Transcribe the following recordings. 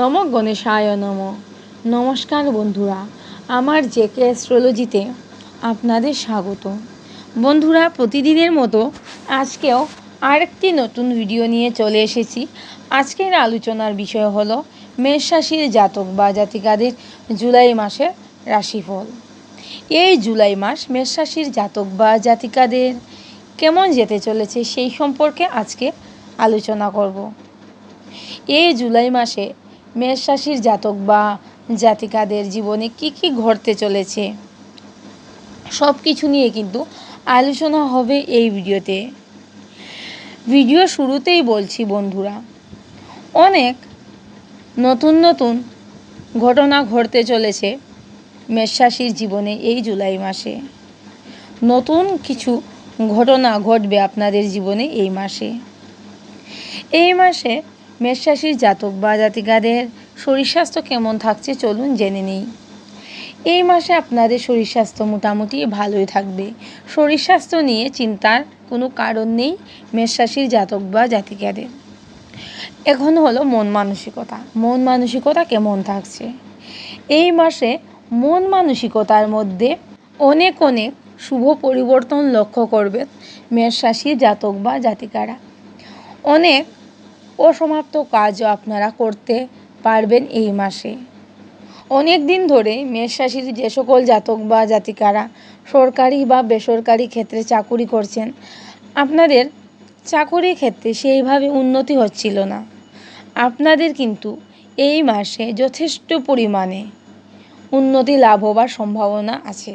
নম গণেশায় নম। নমস্কার বন্ধুরা, আমার জেকে অ্যাস্ট্রোলজিতে আপনাদের স্বাগত। বন্ধুরা, প্রতিদিনের মতো আজকেও আরেকটি নতুন ভিডিও নিয়ে চলে এসেছি। আজকের আলোচনার বিষয় হলো মেষ রাশির জাতক বা জাতিকাদের জুলাই মাসের রাশিফল। এই জুলাই মাস মেষ রাশির জাতক বা জাতিকাদের কেমন যেতে চলেছে সেই সম্পর্কে আজকে আলোচনা করব। এই জুলাই মাসে মেষ রাশির জাতক বা জাতিকাদের জীবনে কি কি ঘটতে চলেছে? সব কিছু নিয়ে কিন্তু আলোচনা হবে এই ভিডিওতে। ভিডিও শুরুতেই বলছি বন্ধুরা, অনেক নতুন নতুন ঘটনা ঘটতে চলেছে মেষ রাশির জীবনে এই জুলাই মাসে। নতুন কিছু ঘটনা ঘটবে আপনাদের জীবনে এই মাসে। এই মাসে মেষ রাশির জাতক বা জাতিকাদের শরীর স্বাস্থ্য কেমন থাকছে চলুন জেনে নিই। এই মাসে আপনাদের শরীর স্বাস্থ্য মোটামুটি ভালোই থাকবে। শরীর স্বাস্থ্য নিয়ে চিন্তার কোনো কারণ নেই মেষ রাশির জাতক বা জাতিকাদের। এখন হলো মন মানসিকতা। মন মানসিকতা কেমন থাকছে? এই মাসে মন মানসিকতার মধ্যে অনেক অনেক শুভ পরিবর্তন লক্ষ্য করবেন মেষ রাশির জাতক বা জাতিকারা। অনেক অসমাপ্ত কাজও আপনারা করতে পারবেন এই মাসে। অনেক দিন ধরে মেষ রাশির যে সকল জাতক বা জাতিকারা সরকারি বা বেসরকারি ক্ষেত্রে চাকুরি করছেন, আপনাদের চাকুরি ক্ষেত্রে সেইভাবে উন্নতি হচ্ছিল না। আপনাদের কিন্তু এই মাসে যথেষ্ট পরিমাণে উন্নতি লাভ হবার সম্ভাবনা আছে।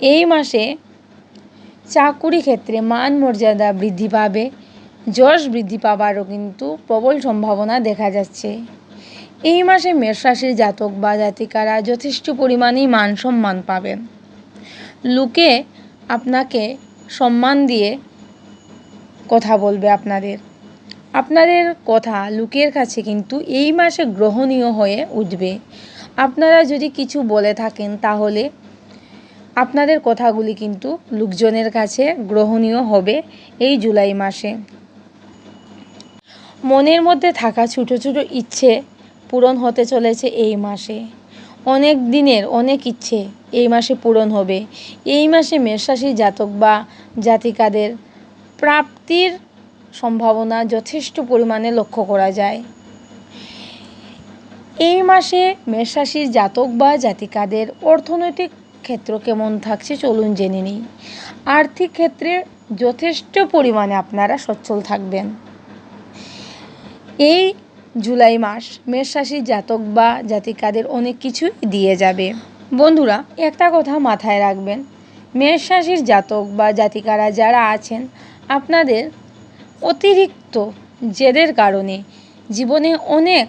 এই মাসে চাকুরি ক্ষেত্রে মান মর্যাদা বৃদ্ধি পাবে যশ বৃদ্ধি পাবারও কিন্তু প্রবল সম্ভাবনা দেখা যাচ্ছে। এই মাসে মেষ রাশির জাতক বা জাতিকারা যথেষ্ট পরিমাণেই মান সম্মান পাবেন। লোকে আপনাকে সম্মান দিয়ে কথা বলবে আপনাদের। আপনাদের কথা লোকের কাছে কিন্তু এই মাসে গ্রহণীয় হয়ে উঠবে। আপনারা যদি কিছু বলে থাকেন তাহলে আপনাদের কথাগুলি কিন্তু লোকজনের কাছে গ্রহণীয় হবে এই জুলাই মাসে। মনের মধ্যে থাকা ছোটো ছোটো ইচ্ছে পূরণ হতে চলেছে এই মাসে। অনেক দিনের অনেক ইচ্ছে এই মাসে পূরণ হবে। এই মাসে মেষরাশি জাতক বা জাতিকাদের প্রাপ্তির সম্ভাবনা যথেষ্ট পরিমাণে লক্ষ্য করা যায়। এই মাসে মেষরাশির জাতক বা জাতিকাদের অর্থনৈতিক ক্ষেত্র কেমন থাকছে চলুন জেনে নিই। আর্থিক ক্ষেত্রে যথেষ্ট পরিমাণে আপনারা সচ্ছল থাকবেন। এই জুলাই মাস মেষ রাশির জাতক বা জাতিকাদের অনেক কিছুই দিয়ে যাবে। বন্ধুরা, একটা কথা মাথায় রাখবেন মেষ রাশির জাতক বা জাতিকারা যারা আছেন, আপনাদের অতিরিক্ত জেদের কারণে জীবনে অনেক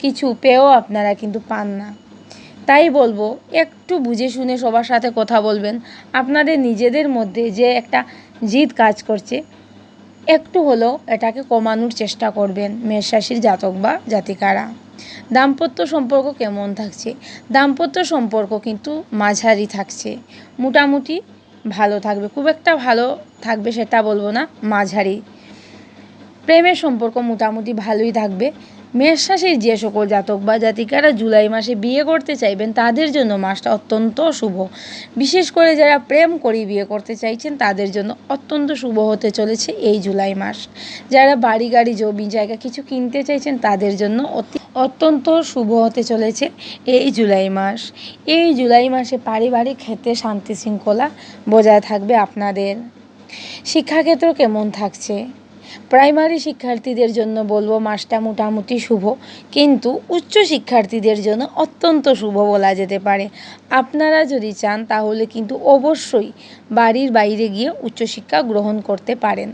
কিছু পেয়েও আপনারা কিন্তু পান না। তাই বলব, একটু বুঝে শুনে সবার সাথে কথা বলবেন। আপনাদের নিজেদের মধ্যে যে একটা জিদ কাজ করছে একটু হলেও এটাকে কমানোর চেষ্টা করবেন মেষ রাশির জাতক বা জাতিকারা। দাম্পত্য সম্পর্ক কেমন থাকছে? দাম্পত্য সম্পর্ক কিন্তু মাঝারি থাকছে। মোটামুটি ভালো থাকবে। খুব একটা ভালো থাকবে সেটা বলব না, মাঝারি। প্রেমের সম্পর্ক মোটামুটি ভালোই থাকবে। মেষ রাশির যে সকল জাতক বা জাতিকারা জুলাই মাসে বিয়ে করতে চাইবেন, তাদের জন্য মাসটা অত্যন্ত শুভ। বিশেষ করে যারা প্রেম করে বিয়ে করতে চাইছেন, তাদের জন্য অত্যন্ত শুভ হতে চলেছে এই জুলাই মাস। যারা বাড়ি, গাড়ি, জমি, জায়গা কিছু কিনতে চাইছেন, তাদের জন্য অতি অত্যন্ত শুভ হতে চলেছে এই জুলাই মাস। এই জুলাই মাসে পারিবারিক ক্ষেত্রে শান্তি শৃঙ্খলা বজায় থাকবে আপনাদের। শিক্ষাক্ষেত্র কেমন থাকছে? প্রাইমারি শিক্ষার্থীদের জন্য বলব মাসটা মোটামুটি শুভ, কিন্তু উচ্চ শিক্ষার্থীদের জন্য অত্যন্ত শুভ বলা যেতে পারে। আপনারা যদি চান, তাহলে কিন্তু অবশ্যই বাড়ির বাইরে গিয়ে উচ্চশিক্ষা গ্রহণ করতে পারেন।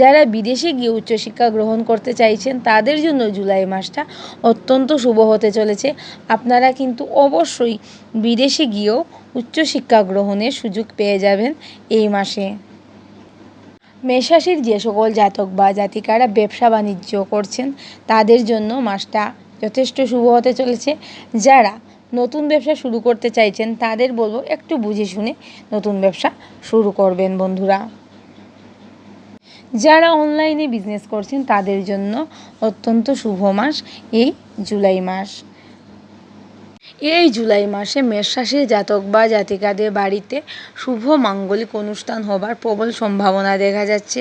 যারা বিদেশে গিয়ে উচ্চশিক্ষা গ্রহণ করতে চাইছেন, তাদের জন্য জুলাই মাসটা অত্যন্ত শুভ হতে চলেছে। আপনারা কিন্তু অবশ্যই বিদেশে গিয়েও উচ্চশিক্ষা গ্রহণের সুযোগ পেয়ে যাবেন এই মাসে। মেষরাশির যে সকল জাতক বা জাতিকারা ব্যবসা বাণিজ্য করছেন, তাদের জন্য মাসটা যথেষ্ট শুভ হতে চলেছে। যারা নতুন ব্যবসা শুরু করতে চাইছেন, তাদের বলব একটু বুঝে শুনে নতুন ব্যবসা শুরু করবেন বন্ধুরা। যারা অনলাইনে বিজনেস করছেন, তাদের জন্য অত্যন্ত শুভ মাস এই জুলাই মাস। এই জুলাই মাসে মেষ রাশির জাতক বা জাতিকাদের বাড়িতে শুভ মাঙ্গলিক অনুষ্ঠান হবার প্রবল সম্ভাবনা দেখা যাচ্ছে।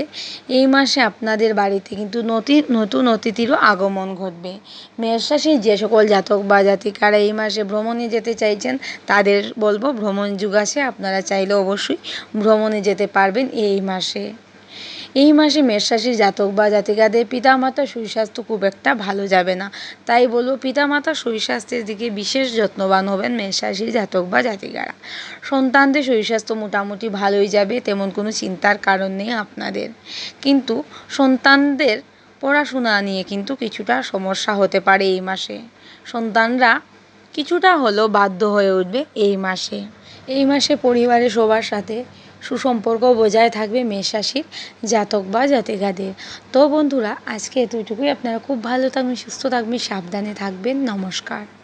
এই মাসে আপনাদের বাড়িতে কিন্তু নতি, নতুন অতিথিরও আগমন ঘটবে। মেষ রাশির যে সকল জাতক বা জাতিকারা এই মাসে ভ্রমণে যেতে চাইছেন, তাদের বলব ভ্রমণ যুগ আছে, আপনারা চাইলে অবশ্যই ভ্রমণে যেতে পারবেন এই মাসে। এই মাসে মেষ রাশির জাতক বা জাতিকাদের পিতামাতার সুস্বাস্থ্য খুব একটা ভালো যাবে না। তাই বলব পিতামাতার সুস্বাস্থ্যের দিকে বিশেষ যত্নবান হবেন মেষ রাশির জাতক বা জাতিকারা। সন্তানদের সুস্বাস্থ্য মোটামুটি ভালোই যাবে, তেমন কোনো চিন্তার কারণ নেই আপনাদের। কিন্তু সন্তানদের পড়াশোনা নিয়ে কিন্তু কিছুটা সমস্যা হতে পারে এই মাসে। সন্তানরা কিছুটা হলেও বাধ্য হয়ে উঠবে এই মাসে। এই মাসে পরিবারের সবার সাথে সুসম্পর্ক বজায় থাকবে মেষ রাশির জাতক বা জাতিকাদের। তো বন্ধুরা, আজকে এতটুকুই। আপনারা খুব ভালো থাকবেন, সুস্থ থাকবেন, সাবধানে থাকবেন। নমস্কার।